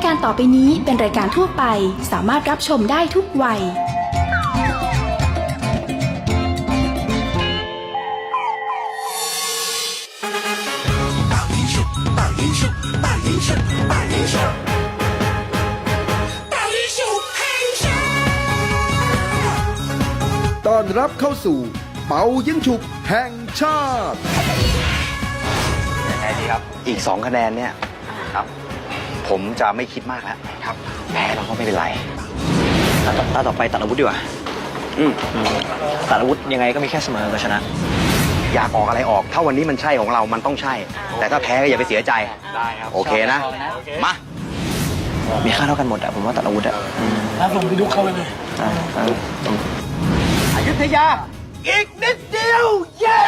ายการต่อไปนี้เป็นรายการทั่วไปสามารถรับชมได้ทุกวัยต้อนรับเข้าสู่ เป่ายิงฉุบแห่งชาติแพ้ดีครับอีก 2 คะแนนเนี่ยครับ ผมจะไม่คิดมากแล้วครับ แพ้เราก็ไม่เป็นไรตาต่อตาต่อไปตัดอาวุธดีกว่าอืมตัดอาวุธยังไงก็มีแค่เสมอกับชนะ อยากออกอะไรออก ถ้าวันนี้มันใช่ของเรา มันต้องใช่ แต่ถ้าแพ้ก็อย่าไปเสียใจ ได้ครับ โอเคนะ มา มีค่าเท่ากันหมดอะผมว่าตัดอาวุธอะถ้าผมไปดุเข้าไปเลยอยุธยา อีกนิดเดียว เย้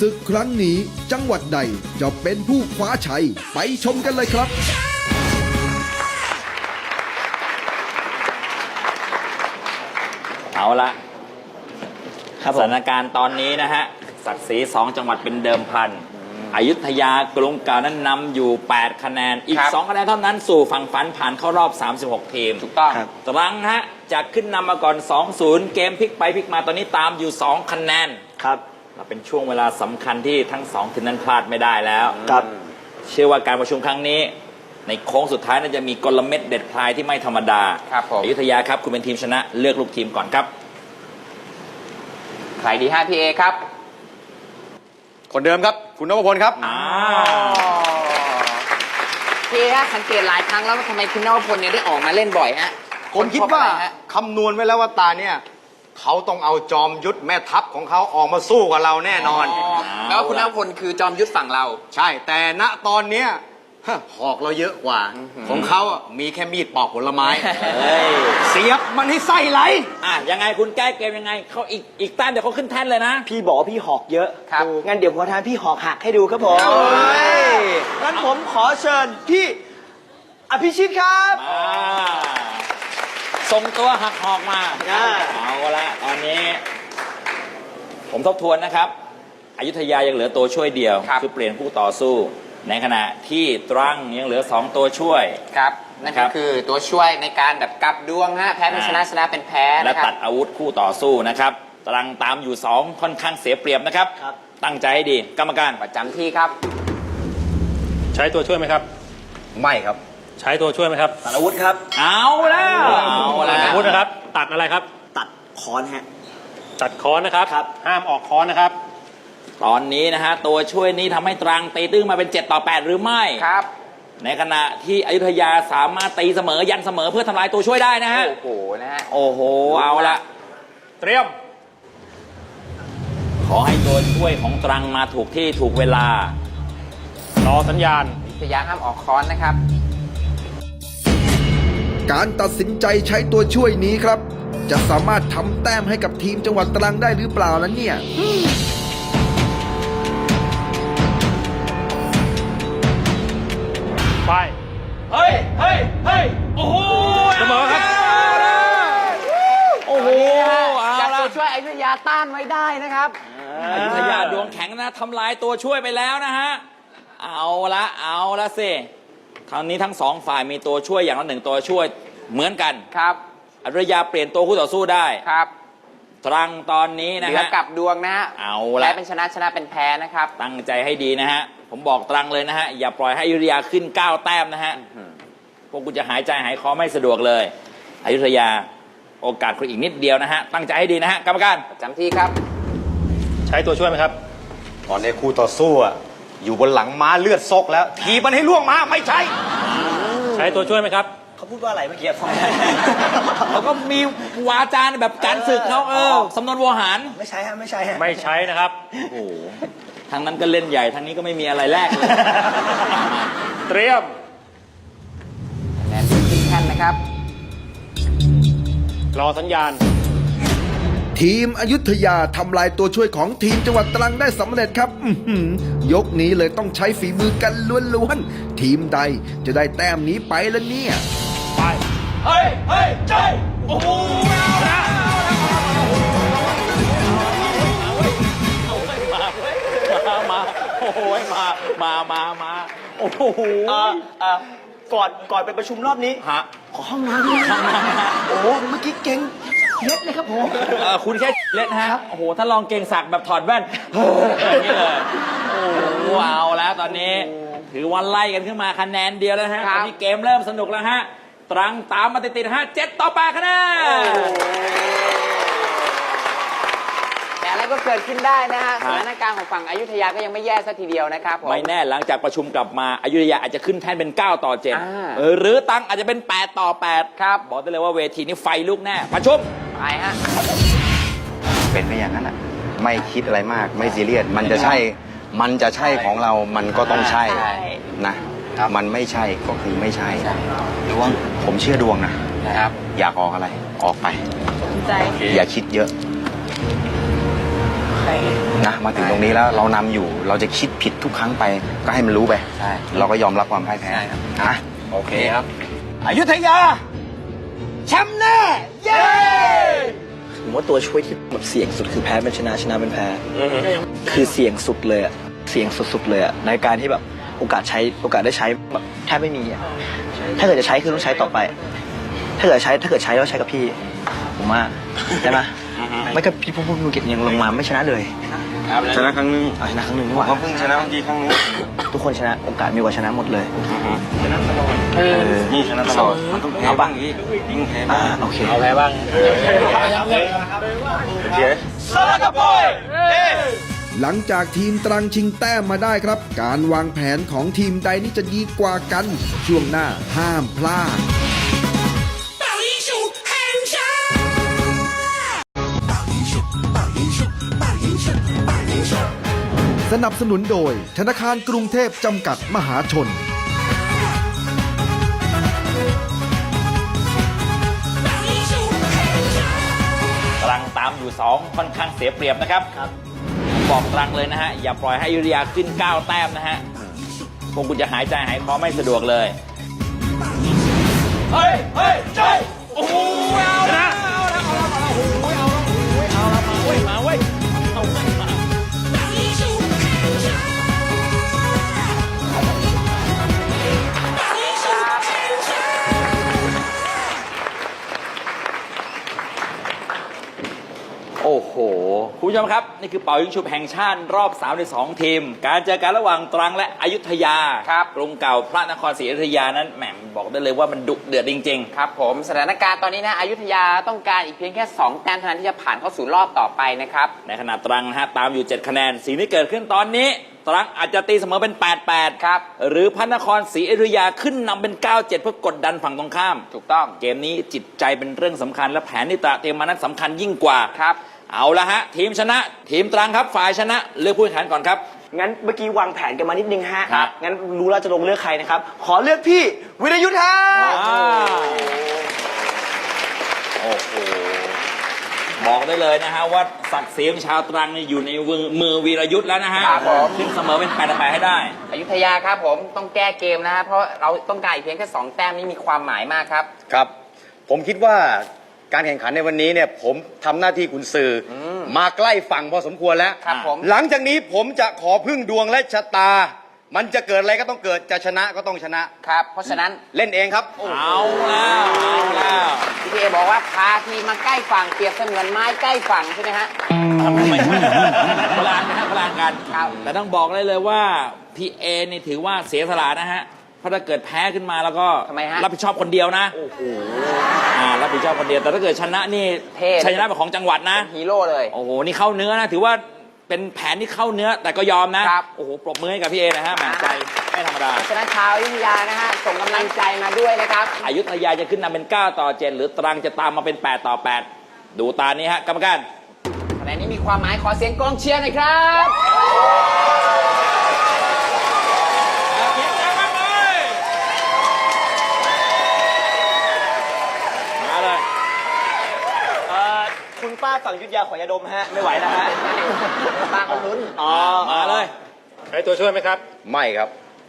ศึกครั้งนี้จังหวัดใดจะเป็นผู้คว้าชัย ไปชมกันเลยครับ เอาละครับสผมถานการณ์ตอนนี้นะฮะ ศักดิ์ศรีสองจังหวัดเป็นเดิมพันอยุธยากรุงเก่านั้นนำอยู่ 8 คะแนน อีกครับ2คะแนนเท่านั้นสู่ฝั่งฝันผ่านเข้ารอบ 36 ทีม ถูกต้องครับตรังฮะจะขึ้นนำมาก่อน 2-0 เกมพลิกไปพลิกมาตอนนี้ตามอยู่ 2 คะแนน ครับ เราเป็นช่วงเวลาสำคัญที่ทั้งสองทีมนั้นพลาดไม่ได้แล้วครับ เชื่อว่าการประชุมครั้งนี้ ในโค้งสุดท้ายน่าจะมีกลเม็ดเด็ดพลายที่ไม่ธรรมดาครับผม อยุธยาครับคุณเป็นทีมชนะเลือกลูกทีมก่อนครับ ใครดีฮะพี่เอครับคนเดิมครับ คุณนพพลครับอ่าพี่เอฮะสังเกตหลายครั้งแล้วว่าทำไมคุณนวพลเนี่ยได้ออกมาเล่นบ่อยฮะผมคิดว่าเพระอะไรฮะ คำนวณไว้แล้วว่าตาเนี่ย เขาต้องเอาจอมยุทธแม่ทัพของเขาออกมาสู้กับเราแน่นอน แล้วคุณนวพลคือจอมยุทธฝั่งเรา ใช่ แต่ณตอนเนี้ยฮะหอกเราเยอะกว่า ของเขาอะมีแค่มีดปอกผลไม้เฮ้ยเสียบมันให้ไส้ไหล อะยังไงคุณแก้เกมยังไงเขาอีกอีกแต้มเดี๋ยวเขาขึ้นแท่นเลยนะ พี่บอกว่าพี่หอกเยอะครับ งั้นเดี๋ยวผมทานพี่หอกหักให้ดูครับผมโอ้ยงั้นผมขอเชิญพี่อภิชิตครับ อ่า ส่งตัวหักหอกมาอ่า เอาละตอนนี้ ผมทบทวนนะครับ อยุธยายังเหลือตัวช่วยเดียวครับ อเปลี่ยนผู้ต่อสู้ ในขณะที่ตรังยังเหลือสองตัวช่วย ครับนั่นครัก็บ คือตัวช่วยในการแบบกลับดวงฮะแพ้เป็นชนะชนะเป็นแพ้และนะครัตับ ดอาวุธคู่ต่อสู้นะครับตรังตามอยู่สองค่อนข้างเสียเปรียบนะครับ ครับ ตั้งใจให้ดีกรรมการประจำที่ครับ ใช้ตัวช่วยไหมครับ ไม่ครับ ใช้ตัวช่วยไหมครับตัดอาวุธครับ เอาแล้วเอาแล้วอาวุธนะครับ ตัดอะไรครับ ตัดคอนฮะ ตัดค้อนนะครับ ครับ ห้ามออกค้อนนะครับ ตอนนี้นะฮะตัวช่วยนี้ทำให้ตรังตีตื้นมาเป็น 7 ต่อ 8 หรือไม่ ครับ ในขณะที่อยุธยาสามารถตีเสมอยันเสมอเพื่อทำลายตัวช่วยได้นะฮะ โอ้โหนะฮะ โอ้โห เอาละเตรียม ขอให้ตัวช่วยของตรังมาถูกที่ถูกเวลารอสัญญาณพยายามห้ามออกค้อนนะครับ การตัดสินใจใช้ตัวช่วยนี้ครับ จะสามารถทำแต้มให้กับทีมจังหวัดตรังได้หรือเปล่านั้นเนี่ยไป เฮ้ย เฮ้ย เฮ้ย โอ้โหเสมอครับ โอ้โหเอาจากละตัวช่วยอยุธยาต้านไว้ได้นะครับ อยุธยาดวงแข็งนะทำลายตัวช่วยไปแล้วนะฮะ เอาละ เอาละสิ คราวนี้ทั้งสองฝ่ายมีตัวช่วยอย่างละหนึ่งตัวช่วยเหมือนกันครับอยุธยาเปลี่ยนตัวคู่ต่อสู้ได้ครับตรังตอนนี้เหนะลือฮะกลับดวงนะฮะเอาแพ้ละเป็นชนะชนะเป็นแพ้นะครับ ตั้งใจให้ดีนะฮะ ผมบอกตรังเลยนะฮะ อย่าปล่อยให้อยุธยาขึ้น9แต้มนะฮะ พวกกูจะหายใจหายคอไม่สะดวกเลยอยุธยาโอกาสคุณอีกนิดเดียวนะฮะ ตั้งใจให้ดีนะฮะกรรมการ ประจำที่ครับ ใช้ตัวช่วยไหมครับ ตอนนี้คู่ต่อสู้อะ อยู่บนหลังม้าเลือดซกแล้ว ทีบมันให้ล่วงมาไม่ใช่ ใช้ตัวช่วยไหมครับ เขาพูดว่าอะไรเมื่อกี้ฟัง เขาก็มีวาจาแบบการศึกเขาเออสำนวนโวหาร ไม่ใช่ฮะไม่ใช่ฮะไม่ใช้นะครับ โอ้โหทางนั้นก็เล่นใหญ่ทางนี้ก็ไม่มีอะไรแลกเลยเตรียมแนนขึ้นแท่นนะครับ รอสัญญาณ ทีมอยุธยาทำลายตัวช่วยของทีมจังหวัดตรังได้สำเร็จครับอื้อหือยกนี้เลยต้องใช้ฝีมือกันล้วนๆ ทีมใดจะได้แต้มนี้ไปละเนี่ย ไป เฮ้ยเฮ้ยใจโอ้โหมามาโอ้โหมามามามาโอ้โหเอ่อเอ่อก่อนก่อนไปประชุมรอบนี้ฮะขอห้องน้ำด้วยห้องน้ำฮะโอ้โหเมื่อกี้เก่ง เล็ดเลยครับผม เอ่อคุณแค่เล่นฮะ โอ้โห ถ้าลองเก่งสักแบบถอดแว่น อย่างนี้เลย โอ้โหเอาแล้วตอนนี้ ถือว่าไล่กันขึ้นมาคะแนนเดียวแล้วนะฮะครัตบอนนี้เกมเริ่มสนุกแล้วฮะ ตรังตามมาติดๆฮะเจ็ดต่อแปดคะแนน แต่อะไรก็เกิดขึ้นได้นะฮะครัสบถานการณ์ของฝั่งอยุธยาก็ยังไม่แย่สัทีเดียวนะครับผม ไม่แน่หลังจากประชุมกลับมาอายุทยาอาจจะขึ้นแท่นเป็น 9 ต่อ อ่า7เออหรือตังอาจจะเป็น 8 ต่อ8ครับ บอกได้เลยว่าเวทีนี้ไฟลุกแน่ ประชุม ไปฮะ เป็นไปอย่างนั้นอะ ไม่คิดอะไรมากไม่ซีเรียสมันจะใช่ มันจะใช่ของเรามันก็ต้องใช่ใช่นะมันไม่ใช่ก็คือไม่ใช่ดวงผมเชื่อดวงนะครับอยากออกอะไรออกไปใจอย่าคิดเยอะนะมาถึงตรงนี้แล้วเรานำอยู่เราจะคิดผิดทุกครั้งไป ก็ให้มันรู้ไป ใช่ เราก็ยอมรับความพ่ายแพ้ใช่ครับ นะโอเคครับ อยุธยาแชมป์แน่ เย้ ผมว่าตัวช่วยที่แบบเสี่ยงสุดคือแพ้เป็นชนะชนะเป็นแพ้ คือเสี่ยงสุดเลยอะเสี่ยงสุดๆเลยอะในการที่แบบโอกาสใช้โอกาสได้ใช้แบบแทบไม่มีอะถ้าเกิดจะใช้คือต้องใช้ต่อไป ถ้าเกิดใช้ถ้าเกิดใช้แล้วใช้กับพี่ ผมว่าใช่ไหมไม่ก็พี่พูดพูดภูเก็ตยังลงมาไม่ชนะเลย ชนะครั้งนึง เอาชนะครั้งหนึ่งดีกว่า เขาเพิ่งชนะเมื่อกี้ครั้งนี้ ทุกคนชนะโอกาสมีกว่าชนะหมดเลย เออ นี่ชนะตลอดมันต้องแพ้บ้างอีกยิ่งแพ้ อ่า บ้าง โอเค เอาแพ้บ้าง เดี๋ยว หลังจากทีมตรังชิงแต้มมาได้ครับ การวางแผนของทีมใดนี่จะดีกว่ากัน ช่วงหน้าห้ามพลาด 宝英雄汉朝。 สนับสนุนโดยธนาคารกรุงเทพจำกัดมหาชน ตรังตามอยู่ 2 ค่อนข้างเสียเปรียบนะครับครับบอกตรังเลยนะฮะ อย่าปล่อยให้อยุธยาขึ้น 9 แต้มนะฮะพวกคุณจะหายใจหายคอไม่สะดวกเลย เฮ้ย เฮ้ยใจโอ้โหเอาละเอาละ ชมครับ นี่คือเป่ายิงฉุบแห่งชาติรอบ3ใน2ทีม การเจอกันระหว่างตรังและอยุธยาครับกรุงเก่าพระนครศรีอยุธยานั้นแหมบอกได้เลยว่ามันดุเดือดจริงๆ ครับผมสถานการณ์ตอนนี้นะอยุธยาต้องการอีกเพียงแค่ 2 แต้มเท่านั้นที่จะผ่านเข้าสู่รอบต่อไปนะครับในขณะตรังนะฮะตามอยู่ 7 คะแนนสิ่งที่เกิดขึ้นตอนนี้ ตรังอาจจะตีเสมอเป็น 8-8 ครับ หรือพระนครศรีอยุธยาขึ้นนำเป็น 9-7 เพื่อกดดันฝั่งตรงข้าม ถูกต้อง เกมนี้จิตใจเป็นเรื่องสำคัญและแผนที่ตระเตรียมมานั้นสำคัญยิ่งกว่า ครับ เอาละฮะ ทีมชนะ ทีมตรังครับฝ่ายชนะ เลือกผู้แข่งขันก่อนครับ งั้นเมื่อกี้วางแผนกันมานิดนึงฮะ ครับ งั้นรู้แล้วจะลงเลือกใครนะครับ ขอเลือกพี่วิรยุทธ์ฮะว้าวโอ้โหบอกได้เลยนะฮะว่าศักดิ์ศรีของชาวตรังเนี่ยอยู่ในมือมือวีรยุทธ์แล้วนะฮะครับผม ขึ้นเสมอเป็น8ต่อ8ให้ได้ อยุธยาครับผมต้องแก้เกมนะฮะเพราะเราต้องการอีกเพียงแค่2แต้มนี้มีความหมายมากครับ ครับ ผมคิดว่า การแข่งขันในวันนี้เนี่ยผมทำหน้าที่คุณสื่ออมาใกล้ฝั่งพอสมควรแล้ว ครับผม หลังจากนี้ผมจะขอพึ่งดวงและชะตา มันจะเกิดอะไรก็ต้องเกิดจะชนะก็ต้องชนะ ครับ เพราะฉะนั้นเล่นเองครับ เอาแล้วเอาแล้วพี่เอบอกว่าพาทีมมาใกล้ฝั่งเปรียบเสมือนไม้ใกล้ฝั่งใช่ไหมฮะ ไม่ใช่พลานนะฮะพลานกัน ครับ แต่ต้องบอกได้เลยว่าพี่เอนี่ถือว่าเสียสละนะฮะ เพราะถ้าเกิดแพ้ขึ้นมาแล้วก็ทำไมฮะ รับผิดชอบคนเดียวนะอ่ารับผิดชอบคนเดียวแต่ถ้าเกิดชนะนี่เท่ ชัยชนะเป็นของจังหวัดนะเป็นฮีโร่เลย โอ้โห นี่เข้าเนื้อนะ ถือว่าเป็นแผนที่เข้าเนื้อแต่ก็ยอมนะ ครับ โอ้โห ปรบมือให้กับพี่เอนะฮะแหมใจไม่ธรรมดาเพราะฉะนั้นชาวอยุธยานะฮะ ส่งกำลังใจมาด้วยนะครับอยุธยาจะขึ้นนำเป็น 9 ต่อ 7 หรือตรังจะตามมาเป็น 8 ต่อ 8 ดูตานี้ฮะ กรรมการ คะแนนนี้มีความหมายขอเสียงกองเชียร์หน่อยครับ มาเลย เอ่อคุณ ป้าฝั่งยุทธยาขอยาดมฮะ ไม่ไหวนะฮะป้าก็ลุ้นอ๋อมาเลย ใช้ตัวช่วยไหมครับ ไม่ครับ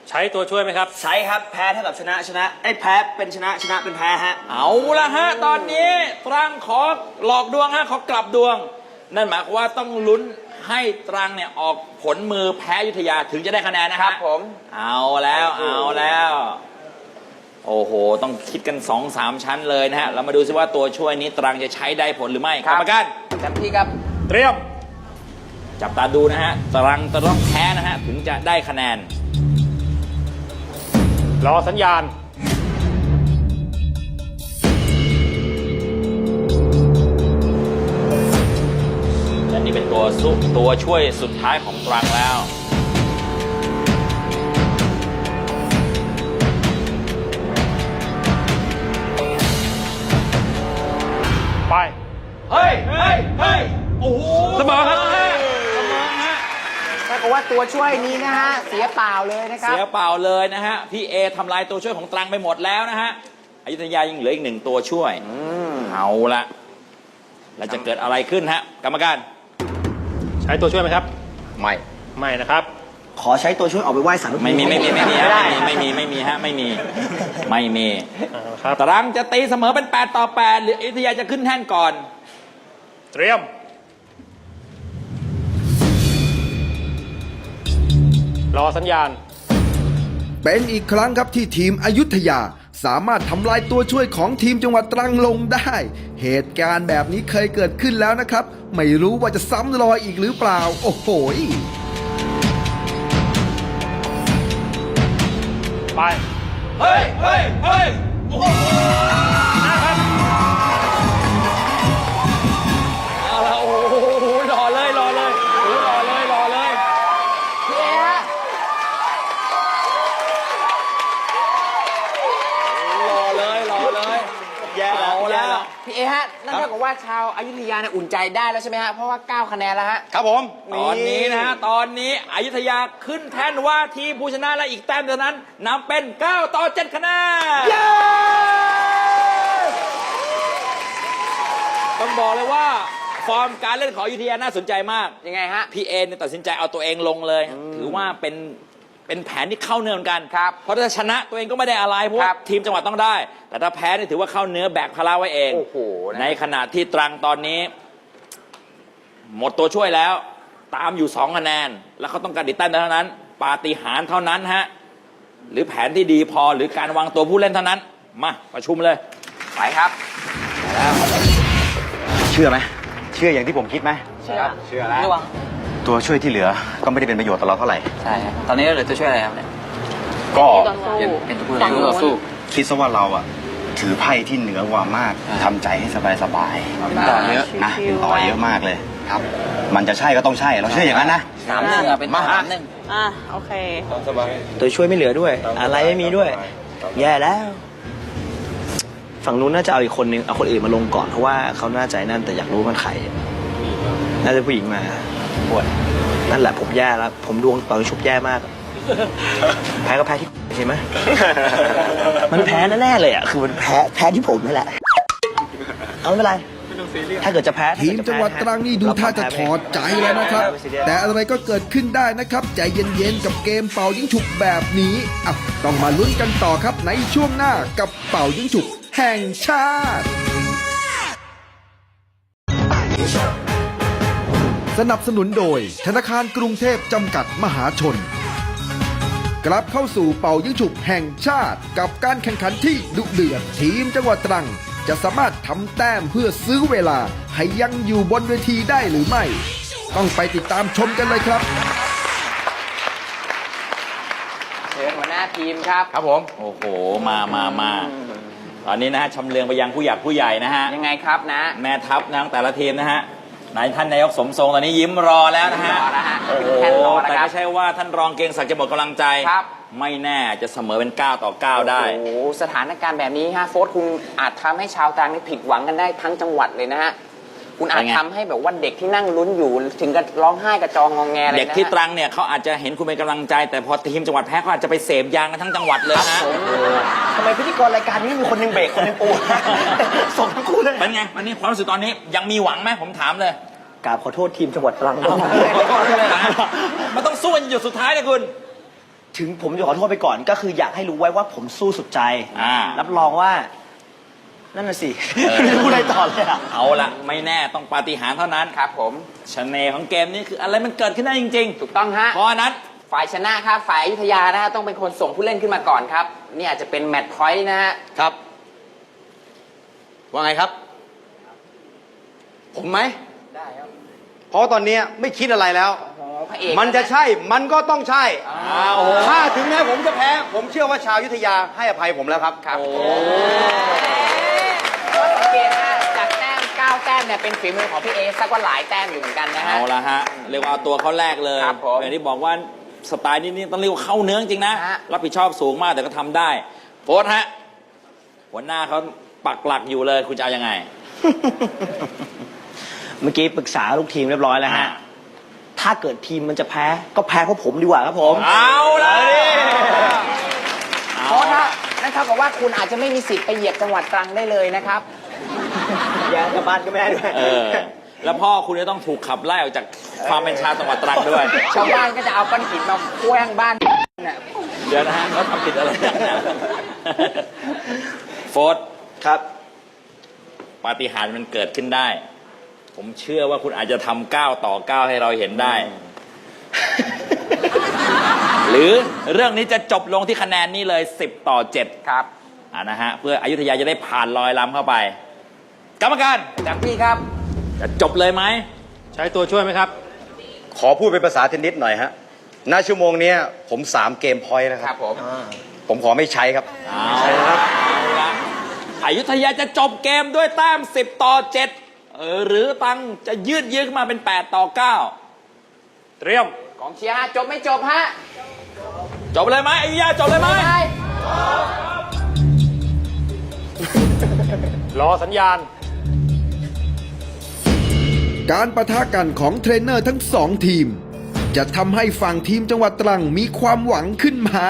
ใช้ตัวช่วยไหมครับ ใช้ครับแพ้เท่ากับชนะชนะไอ้ยแพ้เป็นชนะชนะเป็นแพ้ฮะ เอาละฮะ ตอนนี้ตรังขอหลอกดวงฮะขอกลับดวง นั่นหมายความว่าต้องลุ้นให้ตรังเนี่ยออกผลมือแพ้อยุธยาถึงจะได้คะแนนนะคฮะรับผม เอาแล้วเอาแล้ว โห ต้องคิดกัน2อสามชั้นเลยนะฮะ เรามาดูซิว่าตัวช่วยนี้ตรังจะใช้ได้ผลหรือไม่กรรมการเต็มที่ครับ เตรียม จับตาดูนะฮะ ตรังจะต้องแพ้นะฮะ ถึงจะได้คะแนน รอสัญญาณ และนี่เป็นตัวสุตัวช่วยสุดท้ายของตรังแล้ว ตัวช่วยนี้นะฮะเสียเปล่าเลยนะครับ เสียเปล่าเลยนะฮะพี่เอทำลายตัวช่วยของตรังไปหมดแล้วนะฮะอยุธยายังเหลืออีกหนึ่งตัวช่วยเอาละแล้วจะเกิดอะไรขึ้นฮะกรรมการ ใช้ตัวช่วยไหมครับ ไม่ไม่นะครับ ขอใช้ตัวช่วยออกไปไหว้สารพระภูไม่มีไม่มีไม่มีฮะไม่มีไม่มีฮะไม่มีไม่มีเอาละครับตรังจะตีเสมอเป็น 8 ต่อ 8 หรืออยุธยาจะขึ้นแท่นก่อน เตรียม รอสัญญาณ เป็นอีกครั้งครับที่ทีมอยุธยาสามารถทำลายตัวช่วยของทีมจังหวัดตรังลงได้ เหตุการณ์แบบนี้เคยเกิดขึ้นแล้วนะครับ ไม่รู้ว่าจะซ้ำรอยอีกหรือเปล่า โอ้โหไป เฮ้ย เฮ้ย เฮ้ยเอา กับว่าชาวอายุทยาเนี่ยอุ่นใจได้แล้วใช่ไหมฮะ เพราะว่า 9 คะแนนแล้วฮะ ครับผมตอนนี้นะฮะ ตอนนี้อยุธยาขึ้นแท่นว่าทีมผู้ชนะและอีกแต้มเท่านั้นนำเป็น 9 ต่อ 7 คะแนนต้องบอกเลยว่า ฟอร์มการเล่นของอยุธยาน่าสนใจมาก ยังไงฮะ พี่เอเนี่ยตัดสินใจเอาตัวเองลงเลย ถือว่าเป็น เป็นแผนที่เข้าเนื้อเหมือนกันครับเพราะถ้าชนะตัวเองก็ไม่ได้อะไรเพราะว่าครับทีมจังหวัดต้องได้ แต่ถ้าแพ้เนี่ยถือว่าเข้าเนื้อแบกภาระไว้เอง โอ้โหนะ ในขณะที่ตรังตอนนี้ หมดตัวช่วยแล้ว ตามอยู่สองคะแนน แล้วเขาต้องการติดตั้งเท่านั้น ปาฏิหาริย์เท่านั้นฮะ หรือแผนที่ดีพอหรือการวางตัวผู้เล่นเท่านั้น มาประชุมเลย ไปครับเชื่อไหมเชื่ออย่างที่ผมคิดไหมเชื่อเชื่อแล้ว ตัวช่วยที่เหลือก็ไม่ได้เป็นประโยชน์ต่อเราเท่าไหร่ ใช่ครับตอนนี้เหลือตัวช่วยอะไรครับเนี่ยก็เป็นตัวต่อสู้ คิดซะว่าเราอะถือไพ่ที่เหนือกว่ามากทำใจให้สบายสบายๆเป็นต่อเยอะนะเป็นต่อเยอะมากเลยครับ มันจะใช่ก็ต้องใช่เราเชื่ออย่างนั้นนะ สามหนึ่งอะเป็นสามหนึ่งอะ โอเค ตัวช่วยไม่เหลือด้วย อะไรไม่มีด้วย แย่แล้ว ฝั่งนู้นน่าจะเอาอีกคนนึงเอาคนอื่นมาลงก่อนเพราะว่าเขาน่าใจนั่นแต่อยากรู้มันใครน่าจะผู้หญิงมา ปวดนั่นแหละผมแย่แล้วผมดวงเป่าชุบแย่มาก แพ้ก็แพ้ที่ใช่ไหมมันแพ้แน่ๆเลยอะคือมันแพ้แพ้ที่ผมนี่แหละเอาไม่เป็นไรถ้าเกิดจะแพ้ถ้าทีเกิมจะแพ้จังหวัดตรังนี่ดูท่าจะถอดใจแล้วนะครับ แต่อะไรก็เกิดขึ้นได้นะครับ ใจเย็นๆกับเกมเป่ายิงฉุกแบบนี้อะต้องมาลุ้นกันต่อครับในช่วงหน้ากับเป่ายิงฉุกแห่งชาติ สนับสนุนโดยธนาคารกรุงเทพจำกัดมหาชน กลับเข้าสู่เป่ายิงฉุบแห่งชาติ กับการแข่งขันที่ดุเดือดทีมจังหวัดตรัง จะสามารถทำแต้มเพื่อซื้อเวลา ให้ยังอยู่บนเวทีได้หรือไม่ ต้องไปติดตามชมกันเลยครับเชิญหัวหน้าทีมครับ ครับผม โอ้โห มามามาตอนนี้นะฮะชำเลืองไปยังผู้หยักผู้ใหญ่นะฮะ ยังไงครับนะ แม่ทัพนะของแต่ละทีมนะฮะ นายท่านนายกสมทรงตอนนี้ยิ้มรอแล้วนะฮะรอแล้วฮะโอ้โหแค่รอนะแต่ครับ ไม่ใช่ว่าท่านรองเกรียงศักดิ์จะหมดกำลังใจ ครับ ไม่แน่จะเสมอเป็น 9 ต่อ 9 ได้ โอ้โหสถานการณ์แบบนี้ฮะโฟร์คุณอาจทำให้ชาวตรังนี่ผิดหวังกันได้ทั้งจังหวัดเลยนะฮะ คุณอาจเป็นไงทำให้แบบว่าเด็กที่นั่งลุ้นอยู่ถึงกับร้องไห้กระจองงองแงเลยนะฮะเด็กที่ตรังเนี่ยเขาอาจจะเห็นคุณเป็นกำลังใจ แต่พอทีมจังหวัดแพ้เขาอาจจะไปเสพยางกันทั้งจังหวัดเลยนะทำไมพิธีกรรายการนี้มีคนหนึงเบรกคนหนึงปูส่งทั้งคู่เลยเป็นไงวันนี้ความรู้สึกตอนนี้ยังมีหวังไหมผมถามเลยกราบขอโทษทีมจังหวัดตรังมันต้องสู้กันหยุดสุดท้ายเลยคุณ ถึงผมจะขอโทษไปก่อนก็คืออยากให้รู้ไว้ว่าผมสู้สุดใจ อ่า รับรองว่า นั่นน่ะสิเออไม่รู้อะไรต่อเลยอะ เอาละไม่แน่ต้องปาฏิหาริย์เท่านั้นครับผมชเนห์ของเกมนี้คืออะไรมันเกิดขึ้นได้จริงถูกต้องฮะๆเพราะฉะนั้น ฝ่ายชนะครับ ฝ่ายอยุธยานะฮะต้องเป็นคนส่งผู้เล่นขึ้นมาก่อนครับ นี่อาจจะเป็นแมตช์พอยต์นะฮะ ครับ ว่าไงครับ ผมไหม ได้ครับ เพราะตอนเนี้ยไม่คิดอะไรแล้ว โอ้โหพระเอกมันจะใช่ มันก็ต้องใช่ อ้าวโอ้โหถ้าถึงแม้ผมจะแพ้ ผมเชื่อว่าชาวยุทธยาให้อภัยผมแล้วครับ ครับก็ ม9แต้มเนี่ยเป็นฝีมือของพี่เอสักว่าหลายแต้มอยู่เหมือนกันนะฮะ เอาละฮะเรียกว่าเอาตัวเขาแรกเลยครับผมอย่างที่บอกว่าสไตล์นี้นี่ต้องเรียกว่าเข้าเนื้อจริงๆนะ ฮะ รับผิดชอบสูงมากแต่ก็ทำได้โฟร์ฮะหัวหน้าเขาปักหลักอยู่เลยคุณจะเอายังไง เมื่อกี้ปรึกษาลูกทีมเรียบร้อยแล้วฮะ อ่า ถ้าเกิดทีมมันจะแพ้ก็แพ้เพราะผมดีกว่าครับผม เอาละโค้ชฮะนั่นเท่ากับว่าคุณอาจจะไม่มีสิทธิ์ไปเหยียบจังหวัดตรังได้เลยนะครับ ยังกลับบ้านก็ไม่ได้ด้วยเออ แล้วพ่อคุณจะต้องถูกขับไล่ออกจากความเป็นชาวจังหวัดตรังด้วย ชาวบ้านก็จะเอาก้อนหินมาเคว้างบ้านเนี่ยเดี๋ยวนะฮะเขาทำผิดอะไรนะโฟร์ครับ ปาฏิหาริย์มันเกิดขึ้นได้ ผมเชื่อว่าคุณอาจจะทำก้าวต่อก้าวให้เราเห็นได้ หรือเรื่องนี้จะจบลงที่คะแนนนี้เลย 10 ต่อ 7 ครับอ่านะฮะ เพื่ออยุธยาจะได้ผ่านลอยลำเข้าไป กรรมการจากพี่ครับ จะจบเลยไหม ใช้ตัวช่วยไหมครับ ขอพูดเป็นภาษาเทนนิสหน่อยฮะณชั่วโมงเนี้ยผมสามเกมพอยต์แล้วคครัรับ บผมผมขอไม่ใช้ครับเอาละเอาละอยุธยาจะจบเกมด้วยแต้ม 10 ต่อ 7 เออ หรือตังจะยืดเยื้อขึ้นมาเป็น 8 ต่อ 9 เตรียม กองเชียร์ฮะจบไม่จบฮะจบเลยไหมอยุธยาจบเลยไหมได้รอสัญญาณ การประทะกันของเทรนเนอร์ทั้งสองทีม จะทำให้ฝั่งทีมจังหวัดตรังมีความหวังขึ้นมา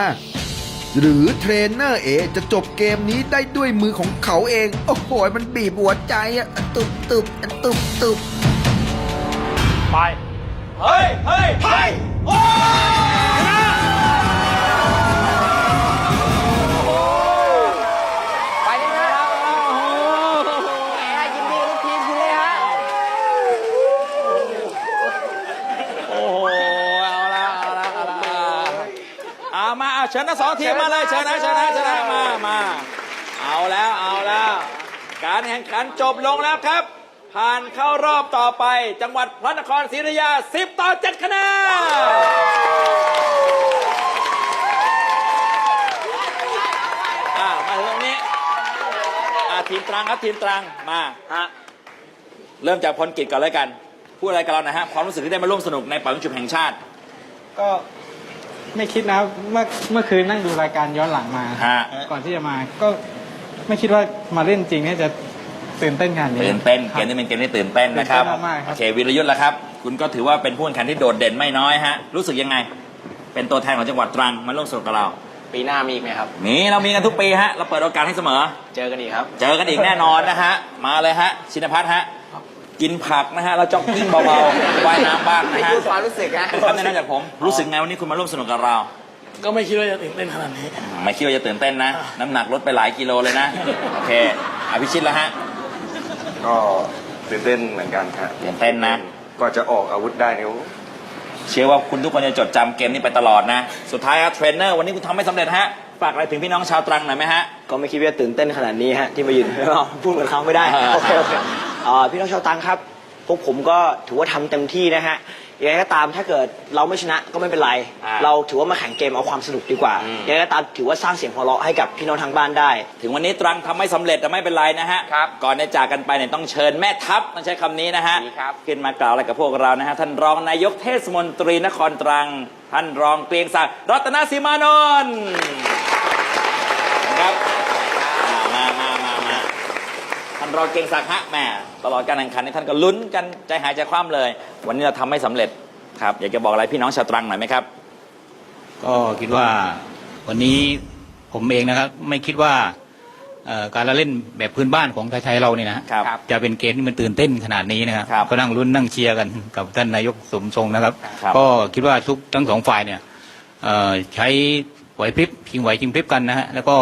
หรือเทรนเนอร์เอจะจบเกมนี้ได้ด้วยมือของเขาเอง โอ้โห มันบีบหัวใจอะตุบตุบตุบตุบไป เฮ้ย เฮ้ย เฮ้ย ทั้งสองทีมมาเลยเชิญนะเชิญนะเชิญนะมามาเอาแล้วเอาแล้ว การแข่งขันจบลงแล้วครับ ผ่านเข้ารอบต่อไป จังหวัดพระนครศรีอยุธยา 10 ต่อ 7 คะแนนอ่ามาถึงตรงนี้อ่าทีมตรังครับทีมตรังมาฮะเริ่มจากพลกิจก่อนแล้วกัน พูดอะไรกับเราหนะฮะความรู้สึกที่ได้มาร่วมสนุกในเป่ายิงฉุบแห่งชาติ ก็ ไม่คิดนะเมื่อเมื่อคืนนั่งดูรายการย้อนหลังมา ฮะ ก่อนที่จะมาก็ไม่คิดว่ามาเล่นจริงเนี่ยจะตื่นเต้นขนาดนี้ตื่นเต้นคเกรับมนี้เป็นเกมที่ตื่นเต้นนะครับ ตื่นเต้นมากๆครับ โอเควิรยุทธ์แล้วครับ คุณก็ถือว่าเป็นผู้แข่งขันที่โดดเด่นไม่น้อยฮะ รู้สึกยังไง เป็นตัวแทนของจังหวัดตรังมาร่วมสนุกกับเรา ปีหน้ามีอีกไหมครับ มีเรามีกันทุกปีฮะ เราเปิดโอกาสให้เสมอ เจอกันอีกครับ เจอกันอีกแน่นอนนะฮะ มาเลยฮะ ชินพัฒน์ฮะ กินผักนะฮะ แล้วจ็อกกิ้งเบาๆว่ายน้ำบ้างไม่นะฮะพูดความรู้สึกฮะคำแนะนำจากผม รู้สึกไงวันนี้คุณมาร่วมสนุกกับเรา ก็ไม่คิดว่าจะตื่นเต้นขนาดนี้ ไม่คิดว่าจะตื่นเต้นนะ น้ำหนักลดไปหลายกิโลเลยนะ โอเคอภิชิตแล้วฮะ ก็ตื่นเต้นเหมือนกันครับตื่นเต้นนะ กว่าจะออกอาวุธได้เนี่ยโอ้เชื่อว่าคุณทุกคนจะจดจำเกมนี้ไปตลอดนะ สุดท้ายครับเทรนเนอร์วันนี้คุณทำไม่สำเร็จฮะ ฝากอะไรถึงพี่น้องชาวตรังหน่อยไหมฮะ ก็ไม่คิดว่าตื่นเต้นขนาดนี้ฮะที่มายืน พูดเหมือนเขาไม่ได้อ่าโอเคโอเค อ่าพี่น้องชาวตังครับ พวกผมก็ถือว่าทำเต็มที่นะฮะยังไงก็ตามถ้าเกิดเราไม่ชนะก็ไม่เป็นไร อ่า เราถือว่ามาแข่งเกมเอาความสนุกดีกว่าอืมยังไงก็ตามถือว่าสร้างเสียงหัวเราะให้กับพี่น้องทางบ้านได้ ถึงวันนี้ตรังทำไม่สำเร็จแต่ไม่เป็นไรนะฮะ ครับก่อนจะจากกันไปเนี่ยต้องเชิญแม่ทัพต้องใช้คำนี้นะฮะ ดีครับ ขึ้นมากล่าวอะไรกับพวกเรานะฮะ ท่านรองนายกเทศมนตรีนครตรัง ท่านรองเกรียงศักดิ์รัตนสีมานนท์นะครับมามามามา ท่านรองเกรียงศักดิ์ฮะแหม่ตลอดการแข่งขันนี่ท่านก็ลุ้นกันใจหายใจคว่ำเลย วันนี้เราทำไม่สำเร็จครับ อยากจะบอกอะไรพี่น้องชาวตรังหน่อยไหมครับ ก็คิดว่าวันนี้ผมเองนะครับ ไม่คิดว่าเอ่อการละเล่นแบบพื้นบ้านของไทยๆเราเนี่ยนะฮะครับจะเป็นเกมที่มันตื่นเต้นขนาดนี้นะครับครับก็นั่งลุ้นนั่งเชียร์กันกับท่านนายกสมทรงนะครับ ครับก็คิดว่าทุกทั้งสองฝ่ายเนี่ยเอ่อใช้ไหวพริบชิงไหวชิงพริบกันนะฮะแล้วก็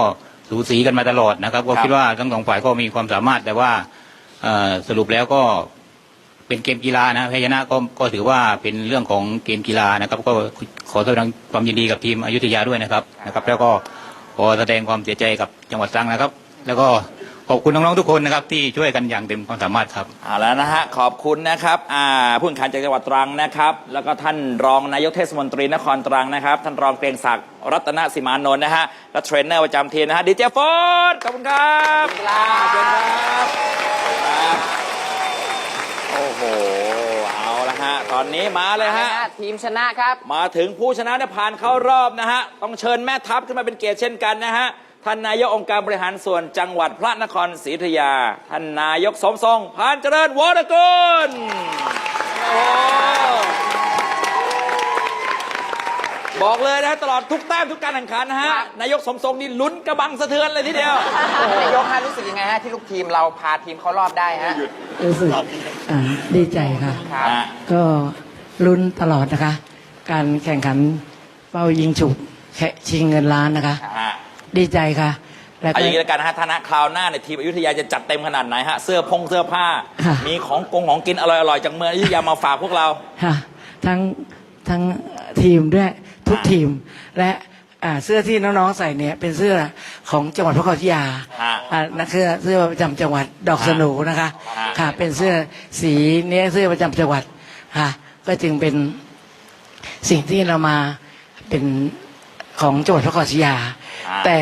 สูสีกันมาตลอดนะครับ ก็คิดว่าทั้งสองฝ่ายก็มีความสามารถแต่ว่าเอ่อสรุปแล้วก็เป็นเกมกีฬานะแพ้ชนะก็ก็ถือว่าเป็นเรื่องของเกมกีฬานะครับ ก็ขอแสดงความยินดีกับทีมอยุธยาด้วยนะครับนะครับ แล้วก็ขอแสดงความเสียใจกับจังหวัดตรังนะครับ แล้วก็ ขอบคุณน้องๆทุกคนนะครับที่ช่วยกันอย่างเต็มความสามารถครับ เอาแล้วนะฮะขอบคุณนะครับอ่าผู้แข่งขันจากจังหวัดตรังนะครับ แล้วก็ท่านรองนายกเทศมนตรีนครตรังนะครับ ท่านรองเกรียงศักดิ์รัตนสิมานนท์นะฮะและเทรนเนอร์ประจำทีมนะฮะดีเจโฟนขอบคุณครับขอบคุณครับครับโอ้โหเอาละฮะตอนนี้มาเลยฮะ ทีมชนะครับ มาถึงผู้ชนะเนี่ยผ่านเข้ารอบนะฮะ ต้องเชิญแม่ทัพขึ้นมาเป็นเกียรติเช่นกันนะฮะ ท่านนายกองค์การบริหารส่วนจังหวัดพระนครศรีอยุธยา ท่านนายกสมทรงพานเจริญวรกุลโอ้บอกเลยนะฮะตลอดทุกแต้มทุกการแข่งขันนะฮะครับนายกสมทรงนี่ลุ้นกระบังสะเทือนเลยทีเดียว นายกฮะรู้สึกยังไงฮะที่ลูกทีมเราพาทีมเข้ารอบได้ฮะ รู้สึกอ่าดีใจค่ะ ครับ ก็ลุ้นตลอดนะคะ การแข่งขันเป้ายิงฉุกแข่ชิงเงินล้านนะคะฮะ ดีใจค่ะแล้วเอาก็ อย่างนี้แล้วกันนะฮะท่านนะคราวหน้าเนี่ยทีมอยุธยาจะจัดเต็มขนาดไหนฮะ เสื้อพงเสื้อผ้า ค่ะ มีของกงของกินอร่อยๆจากเมืองอยุธยามาฝากพวกเรา ค่ะทั้งทั้งทีมด้วยทุกทีม และอ่าเสื้อที่น้องๆใส่เนี่ยเป็นเสื้อของจังหวัดพระนครศรีอยุธยาฮะอ่านั่นคือเสื้อประจำจังหวัดดอกสนูนะคะฮะ ค่ะ เป็นเสื้อสีเนี้ยเสื้อประจำจังหวัดค่ะ ก็จึงเป็นสิ่งที่เรามาเป็น ของจังหวัดพระนครศรีอยุธยาฮะแต่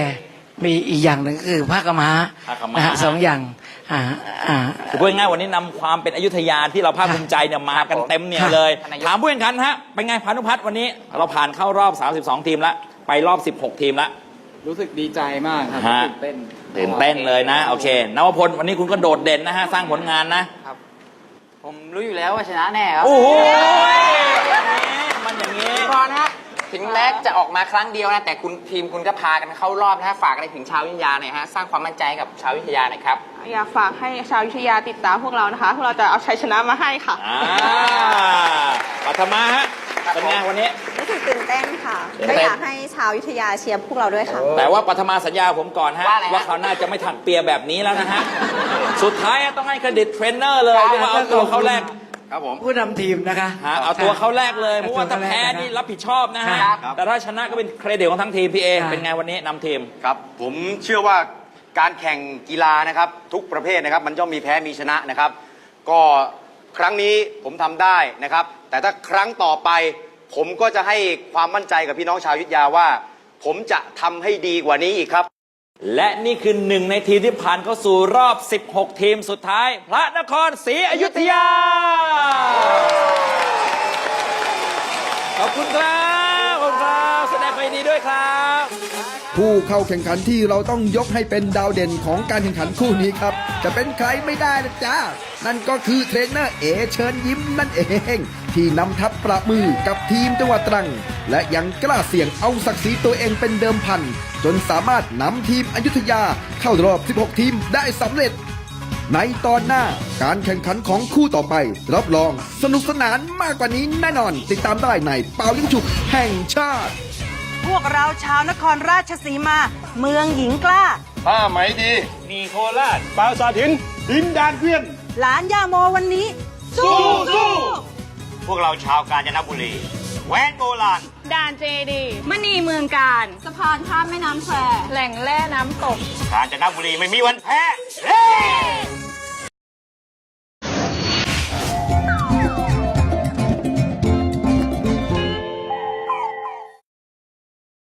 มีอีกอย่างหนึ่งคือผ้ากำมะผ้ากำมะ นะฮะสองอย่างอ่าอ่า คือพูดง่ายๆวันนี้นำความเป็นอยุธยาที่เราภาคภูมิใจเนี่ยมากันเต็มเนี่ยค่ะเลยท่านนายกถามผู้แข่งขันฮะ เป็นไงพานุพัฒน์วันนี้เราผ่านเข้ารอบ 32 ทีมแล้วไปรอบ 16 ทีมแล้วรู้สึกดีใจมากครับฮะ ตื่นเต้น ตื่นเต้นเลยนะ โอเคนวพลวันนี้คุณก็โดดเด่นนะฮะ สร้างผลงานนะ ผมรู้อยู่แล้วว่าชนะแน่ครับโอ้โหมันอย่างนี้ พอนะฮะ ถึงแม้จะออกมาครั้งเดียวนะ แต่คุณทีมคุณก็พากันเข้ารอบนะฮะฝากอะไรถึงชาววิทยาหน่อยฮะสร้างความมั่นใจให้กับชาววิทยาหน่อยครับ อยากฝากให้ชาวอยุธยาติดตามพวกเรานะคะพวกเราจะเอาชัยชนะมาให้ค่ะ อ่าปัทมาฮะเป็นไงวันนี้ รู้สึกตื่นเต้นค่ะตื่นเต้นก็อยากให้ชาวอยุธยาเชียร์พวกเราด้วยค่ะ แต่ว่าปัทมาสัญญาผมก่อนฮะ ว่าอะไรฮะว่าเขาวหน่าจะไม่ถักเปียแบบนี้แล้วนะฮะ สุดท้ายต้องให้เครดิตเทรนเนอร์เลยที่ว่าเอาตัวเขาแรก ครับผม ผู้นำทีมนะคะฮะเอาตัวเขาแรกเลยค่ะเพราะว่าถ้าแพ้นี่รับผิดชอบนะฮะครับ แต่ถ้าชนะก็เป็นเครดิตของทั้งทีมพี่เอค่ะเป็นไงวันนี้นำทีม ครับผมเชื่อว่าการแข่งกีฬานะครับ ทุกประเภทนะครับ มันย่อมมีแพ้มีชนะนะครับ ก็ครั้งนี้ผมทำได้นะครับ แต่ถ้าครั้งต่อไป ผมก็จะให้ความมั่นใจกับพี่น้องชาวอยุทธยาว่า ผมจะทำให้ดีกว่านี้อีกครับ และนี่คือหนึ่งในทีมที่ผ่านเข้าสู่รอบ 16 ทีมสุดท้าย พระนครศรีอยุธยา ขอบคุณครับขอบคุณครับ แสดงความยินดีด้วยครับ ผู้เข้าแข่งขันที่เราต้องยกให้เป็นดาวเด่นของการแข่งขันคู่นี้ครับ จะเป็นใครไม่ได้นะจ้านั่นก็คือเทรนเนอร์เอเชิญยิ้มนั่นเอง ที่นำทัพประมือกับทีมจังหวัดตรัง และยังกล้าเสี่ยงเอาศักดิ์ศรีตัวเองเป็นเดิมพัน จนสามารถนำทีมอยุธยาเข้ารอบ 16 ทีมได้สำเร็จ ในตอนหน้าการแข่งขันของคู่ต่อไป รับรองสนุกสนานมากกว่านี้แน่นอน ติดตามได้ในเป่าลิงฉุกแห่งชาติ พวกเราชาวนครราชสีมา เมืองหญิงกล้า ผ้าไหมดีมีโคราชปราสาทหินดินแดนเกวียน หลานย่าโมวันนี้ สู้สู้ พวกเราชาวกาญจนบุรีแหวนโบราณ ด่านเจดีมณีเมืองการ สะพานข้ามแม่น้ำแควแหล่งแร่น้ำตก กาญจนบุรีไม่มีวันแพ้